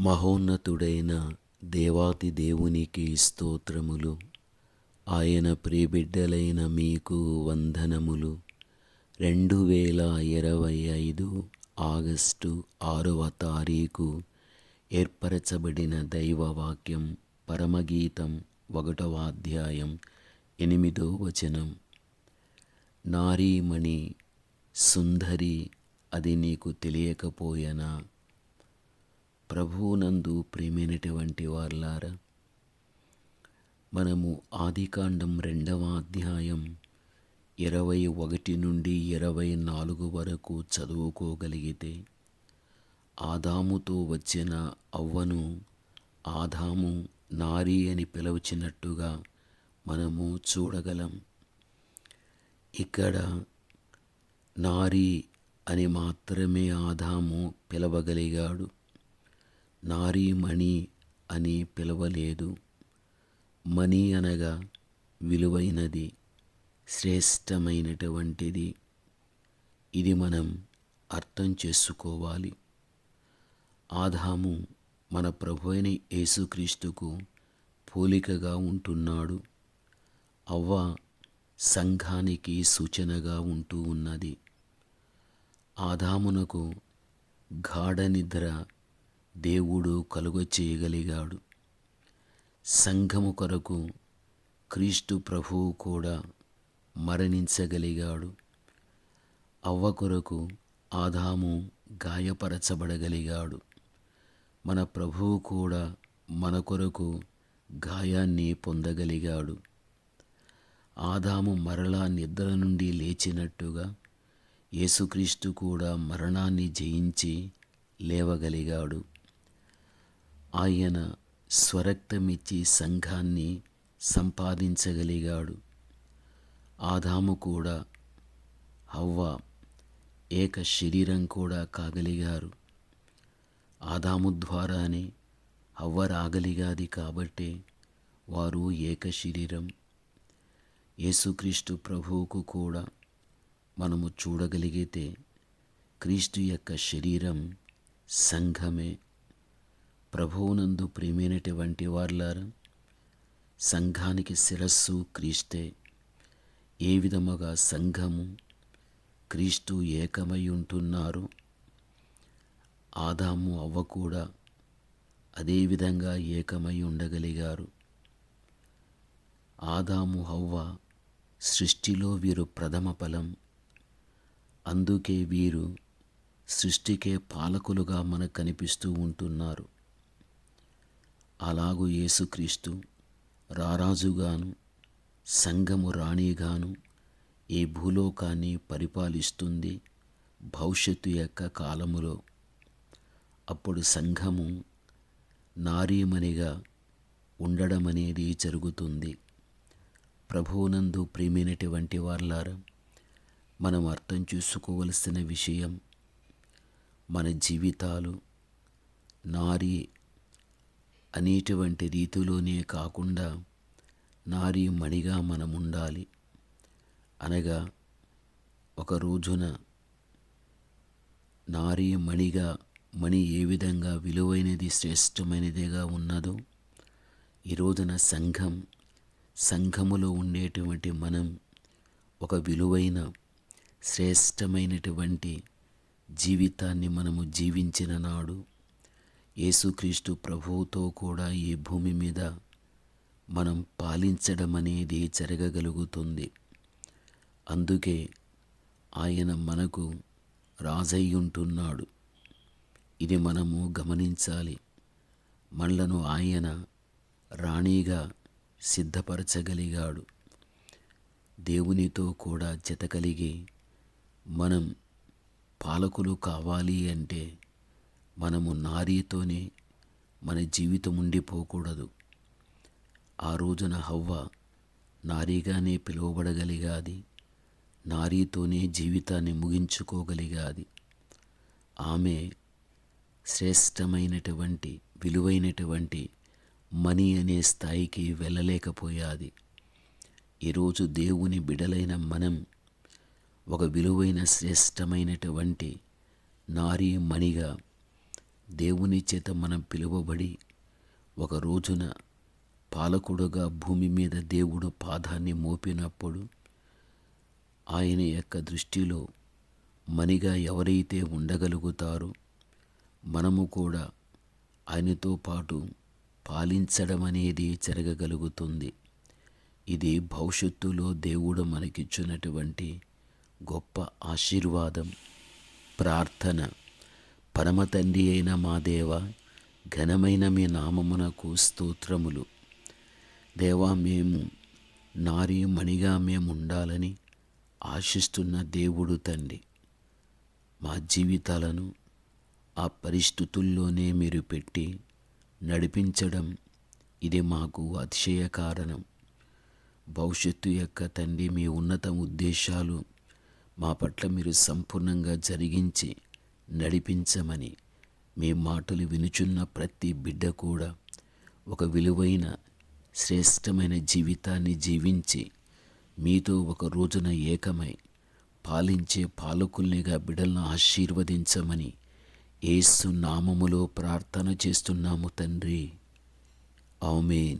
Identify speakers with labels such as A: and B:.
A: మహోన్నతుడైన దేవాతి దేవునికి స్తోత్రములు. ఆయన ప్రియబిడ్డలైన మీకు వందనములు. రెండు వేల ఇరవై ఐదు ఆగస్టు ఆరవ తారీఖు ఏర్పరచబడిన దైవవాక్యం పరమగీతం ఒకటవ అధ్యాయం ఎనిమిదో వచనం. నారీమణి సుందరి అది నీకు తెలియకపోయనా? ప్రభువునందు ప్రేమైనటువంటి వార్లారా మనము ఆదికాండం రెండవ అధ్యాయం ఇరవై ఒకటి నుండి ఇరవై నాలుగు వరకు చదువుకోగలిగితే ఆదాముతో వచ్చిన అవ్వను ఆదాము నారి అని పిలవచినట్టుగా మనము చూడగలం. ఇక్కడ నారి అని మాత్రమే ఆదాము పిలవగలిగాడు. నారీమణి అని పిలవలేదు. మణి అనగా విలువైనది శ్రేష్టమైనటువంటిది. ఇది మనం అర్థం చేసుకోవాలి. ఆదాము మన ప్రభు అయిన యేసుక్రీస్తుకు పోలికగా ఉంటున్నాడు. అవ్వ సంఘానికి సూచనగా ఉంటూ ఉన్నది. ఆదామునకు గాఢ నిద్ర దేవుడు కలుగ చేయగలిగాడు. సంఘము కొరకు క్రీస్తు ప్రభువు కూడా మరణించగలిగాడు. అవ్వ కొరకు ఆదాము గాయపరచబడగలిగాడు. మన ప్రభువు కూడా మన కొరకు గాయాన్ని పొందగలిగాడు. ఆదాము మరలా నిద్ర నుండి లేచినట్టుగా యేసుక్రీస్తు కూడా మరణాన్ని జయించి లేవగలిగాడు. ఆయన స్వరక్తమిచ్చి సంఘాన్ని సంపాదించగలిగాడు. ఆదాము కూడా హవ్వ ఏక శరీరం కూడా కాగలిగారు. ఆదాము ద్వారానే హవ్వ రాగలిగాది కాబట్టే వారు ఏక శరీరం. యేసుక్రీస్తు ప్రభువుకు కూడా మనము చూడగలిగితే క్రీస్తు యొక్క శరీరం సంఘమే. ప్రభువునందు ప్రియమైనటువంటి వార్లారా సంఘానికి శిరస్సు క్రీస్తే ఏ విధముగా సంఘము క్రీస్తు ఏకమై ఉంటున్నారు ఆదాము అవ్వ కూడా అదేవిధంగా ఏకమై ఉండగలిగారు. ఆదాము హవ్వ సృష్టిలో వీరు ప్రథమ ఫలం. అందుకే వీరు సృష్టికే పాలకులుగా మనకు కనిపిస్తూ ఉంటున్నారు. అలాగూ యేసుక్రీస్తు రారాజుగాను సంఘము రాణిగాను ఈ భూలోకాన్ని పరిపాలిస్తుంది భవిష్యత్తు యొక్క కాలములో. అప్పుడు సంఘము నారీమణిగా ఉండడం అనేది జరుగుతుంది. ప్రభువునందు ప్రేమైనటువంటి వాళ్ళారా మనం అర్థం చేసుకోవలసిన విషయం మన జీవితాలు నారీ అనేటువంటి రీతిలోనే కాకుండా నారీ మణిగా మనం ఉండాలి అనగా ఒక రోజున నారీ మణిగా మణి ఏ విధంగా విలువైనది శ్రేష్టమైనదిగా ఉన్నదో ఈ రోజున సంఘం సంఘములో ఉండేటువంటి మనం ఒక విలువైన శ్రేష్టమైనటువంటి జీవితాన్ని మనము జీవించిన నాడు యేసుక్రీస్తు ప్రభువుతో కూడా ఈ భూమి మీద మనం పాలించడం అనేది జరగగలుగుతుంది. అందుకే ఆయన మనకు రాజై ఉంటున్నాడు ఇది మనము గమనించాలి. మనలను ఆయన రాణిగా సిద్ధపరచగలిగాడు. దేవునితో కూడా జత కలిగి మనం పాలకులు కావాలి అంటే మనము నారీతోనే మన జీవితం ఉండిపోకూడదు. ఆ రోజున హవ్వ నారీగానే పిలువబడగలిగాది నారీతోనే జీవితాన్ని ముగించుకోగలిగాది. ఆమె శ్రేష్టమైనటువంటి విలువైనటువంటి మనీ అనే స్థాయికి వెళ్ళలేకపోయాది. ఈరోజు దేవుని బిడలైన మనం ఒక విలువైన శ్రేష్టమైనటువంటి నారీ మణిగా దేవుని చేత మనం పిలువబడి ఒక రోజున పాలకుడుగా భూమి మీద దేవుడు పాదాన్ని మోపినప్పుడు ఆయన యొక్క దృష్టిలో మనిగా ఎవరైతే ఉండగలుగుతారో మనము కూడా ఆయనతో పాటు పాలించడం అనేది జరగగలుగుతుంది. ఇది భవిష్యత్తులో దేవుడు మనకిచ్చినటువంటి గొప్ప ఆశీర్వాదం ప్రార్థన. పరమ తండ్రి అయిన మా దేవ ఘనమైన మీ నామమునకు స్తోత్రములు. దేవా మేము నారి మణిగా మేము ఉండాలని ఆశిస్తున్న దేవుడు తండ్రి. మా జీవితాలను ఆ పరిస్థితుల్లోనే మీరు పెట్టి నడిపించడం ఇది మాకు అతిశయ కారణం. భవిష్యత్తు యొక్క తండ్రి మీ ఉన్నత ఉద్దేశాలు మా పట్ల మీరు సంపూర్ణంగా జరిగించి నడిపించమని. మీ మాటలు వినుచున్న ప్రతి బిడ్డ కూడా ఒక విలువైన శ్రేష్టమైన జీవితాన్ని జీవించి మీతో ఒక రోజున ఏకమై పాలించే పాలకుల్నిగా బిడ్డలను ఆశీర్వదించమని ఏసు నామములో ప్రార్థన చేస్తున్నాము తండ్రి. ఆమెన్.